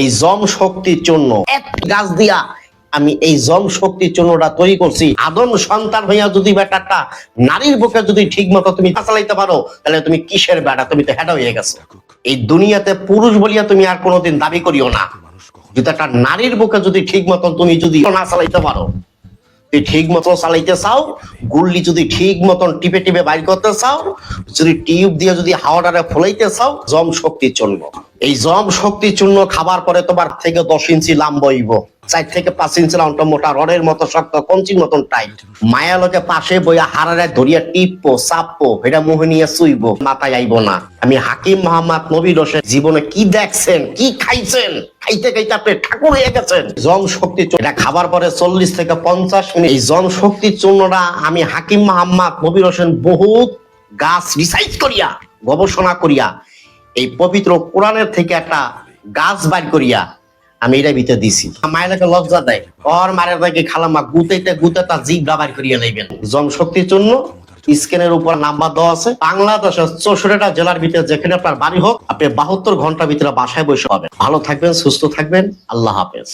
এই জম শক্তির জন্য এক গাছ দিয়া আমি এই জম শক্তির জন্যটা তৈরি করছি। আদম সন্তান হইয়া যদি বেটাটা নারীর বুকে যদি ঠিক মতো তুমি চালাইতে পারো, তাহলে তুমি কিসের বেটা তুমি তো হেডা হয়ে গেছো। এই দুনিয়াতে পুরুষ বলিয়া তুমি আর কোনোদিন দাবি করিও না। যদি একটা নারীর বুকে যদি ঠিক মতন তুমি যদি না চালাইতে পারো তুই ঠিক মতো চালাইতে চাও, গুল্লি যদি ঠিক মতন টিপে টিপে বাইর করতে চাও, যদি টিউব দিয়ে যদি হাওয়াটারে ফলাইতে চাও, জম শক্তির জন্য। এই জম শক্তি চূর্ণ খাবার পরে তোমার থেকে দশ ইঞ্চি লাম্ব হইব। চার থেকে পাঁচ ইঞ্চি লাম্বটা মোটা রডের মতো শক্ত কঞ্চির মতন টাইট। মায়া লোকে পাশে বইয়া হারারে ধরিয়া টিপবো, চাপবো এটা মুহে নিয়ে চুইব, মাথায় আইব না। আমি হাকিম মোহাম্মদ নবীর হোসেন জীবনে কি দেখছেন, কি খাইছেন? খাইতে খাইতে আপনি ঠাকুর হয়ে গেছেন। শক্তির চূর্ণ- এটা খাবার পরে চল্লিশ থেকে পঞ্চাশ মিনিট এই জম শক্তির চূর্ণটা আমি হাকিম মোহাম্মদ নবীর হোসেন বহুত গাছ রিসাইজ করিয়া, গবেষণা করিয়া এই পবিত্র কোরআনের থেকে একটা গাছ বাইর করিয়া আমি এটা ভিতরে দিছি। মায়েরাকে লজ্জা দেয়। ওর মায়ের দেখে খালামা গুতেতে গুতে তার জিভ বাইর করিয়া নেবেন জম শক্তির জন্য স্ক্রিনের উপর নাম্বার দেওয়া আছে। বাংলাদেশের চৌষট্টিটা জেলার ভিতরে যেখানে আপনার বাড়ি হোক, আপনি বাহাত্তর ঘণ্টার ভিতরে বাসায় বসে পাবেন। ভালো থাকবেন, সুস্থ থাকবেন। আল্লাহ হাফেজ।